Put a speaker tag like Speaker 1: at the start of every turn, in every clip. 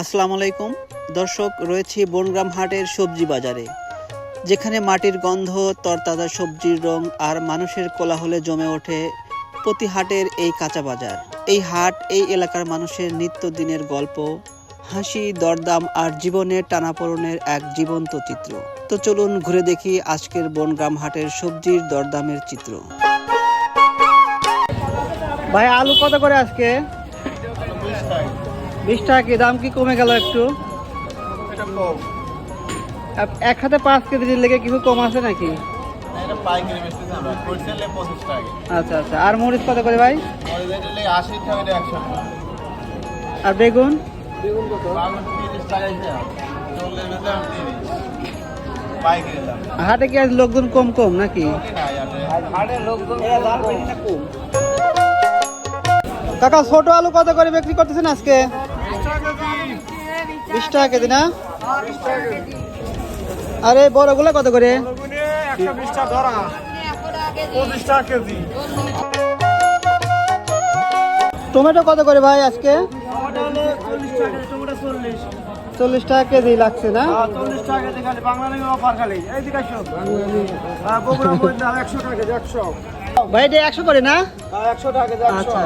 Speaker 1: আসসালামু আলাইকুম। দর্শক, রয়েছি বনগ্রাম হাটের সবজি বাজারে, যেখানে মাটির গন্ধ, তরতাজা সবজির রং আর মানুষের কোলাহলে জমে ওঠে প্রতি হাটের এই কাঁচা বাজার। এই হাট, এই এলাকার মানুষের নিত্যদিনের গল্প, হাসি, দরদাম আর জীবনের টানাপোড়েনের এক জীবন্ত চিত্র। তো চলুন ঘুরে দেখি আজকের বনগ্রাম হাটের সবজির দরদামের চিত্র। ভাই, আলু কত করে আজকে? বিশ টাকা কি? দাম কি কমে গেল একটু? এক হাতে পাঁচ কেজির লেগে কিছু কম আছে নাকি?
Speaker 2: এটা পাইকারি বেচতেছি আমরা হোলসেলে পঁচিশ টাকা।
Speaker 1: আচ্ছা আচ্ছা। আর মরিচ কত করে ভাই? আর বেগুন? হাটে কি আজ লোকজন কম কম নাকি? কাকা ছোট আলু কত করে বিক্রি করতেছেন আজকে? বিশ টাকা কেজি না আর বড়গুলো কত করে? টমেটো কত করে ভাই আজকে?
Speaker 2: চল্লিশ টাকা
Speaker 1: কেজি লাগছে না?
Speaker 2: চল্লিশ টাকা কেজি খালি বাংলা অফার খালি এই দিকে একশো টাকা কেজি একশো
Speaker 1: ভাই, এটা একশো করে না?
Speaker 2: একশো টাকা কেজি
Speaker 1: আচ্ছা।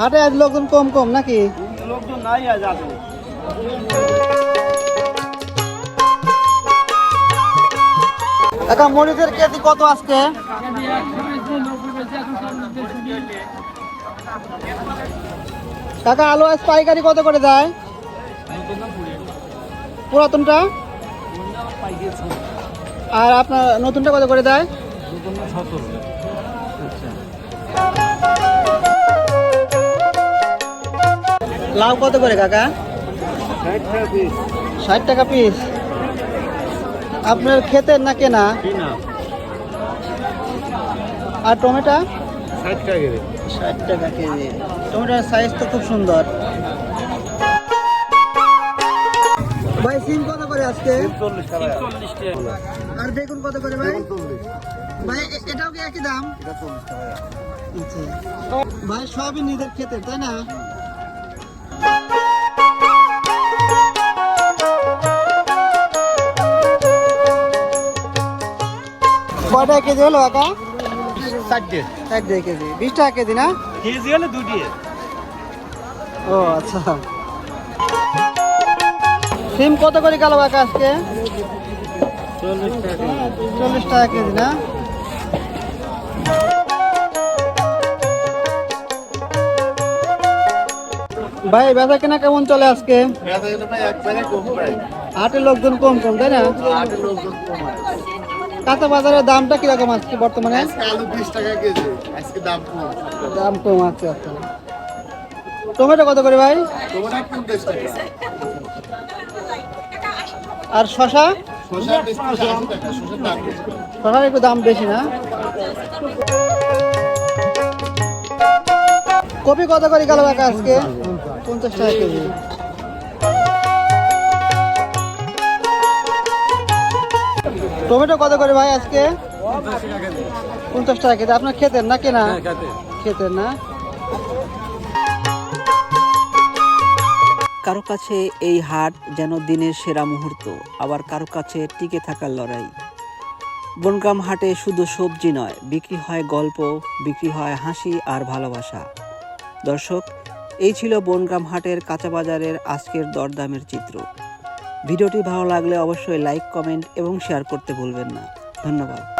Speaker 1: হাটে আজ লোকজন কম কম নাকি?
Speaker 2: লোকজন নাই আজ আছে
Speaker 1: কাকা মরিচের কেজি কত আজকে? কাকা, আলু আজ পাইকারি কত করে যায়? পুরাতনটা? আর আপনার নতুনটা কত করে দেয় লাউ কত করে, কাকা? ষাট টাকা পিস আপনার ক্ষেতের না কেনা? আর টমেটো?
Speaker 2: ষাট টাকা কেজি।
Speaker 1: ষাট টাকা কেজি। টমেটোর সাইজ তো খুব সুন্দর। ভাই সিম কত করে আজকে? আর বেগুন কত করে ভাই? ভাই এটাও কি একই দাম?
Speaker 2: এটা চল্লিশ টাকা।
Speaker 1: আচ্ছা। ভাই সবই নিজের ক্ষেতের তাই না? কয়টা কেজি হলো একা এক দেড় কেজি। বিশ টাকা কেজি না?
Speaker 2: কেজি হলে দুটি
Speaker 1: ও আচ্ছা। সিম কত করে গেল একা আজকে?
Speaker 2: চল্লিশ টাকা
Speaker 1: কেজি। না? ভাই বেচা কেনা কেমন চলে আজকে? হাটের লোকজন কম কম তাই না?
Speaker 2: আটের লোকজন কম
Speaker 1: কাঁচা বাজারের দামটা কীরকম আজকে বর্তমানে?
Speaker 2: আলু বিশ টাকা কেজি। আজকে দাম কম।
Speaker 1: দাম কম আছে আচ্ছা টমেটো কত করে ভাই? আর শশা শশার একটু দাম বেশি না? কপি কত করে গেল কাকা আজকে? পঞ্চাশ টাকা কেজি। টমেটো কত করে ভাই আজকে? পঞ্চাশ টাকা কেজি। আপনার খেতেন না? কেনা খেতেন না? কারও কাছে এই হাট যেন দিনের সেরা মুহূর্ত আবার কারও কাছে টিকে থাকার লড়াই। বনগ্রাম হাটে শুধু সবজি নয় বিক্রি হয় গল্প বিক্রি হয় হাসি আর ভালোবাসা। দর্শক এই ছিল বনগ্রাম হাটের কাঁচা বাজারের আজকের দরদামের চিত্র। ভিডিওটি ভালো লাগলে অবশ্যই লাইক কমেন্ট এবং শেয়ার করতে ভুলবেন না। ধন্যবাদ।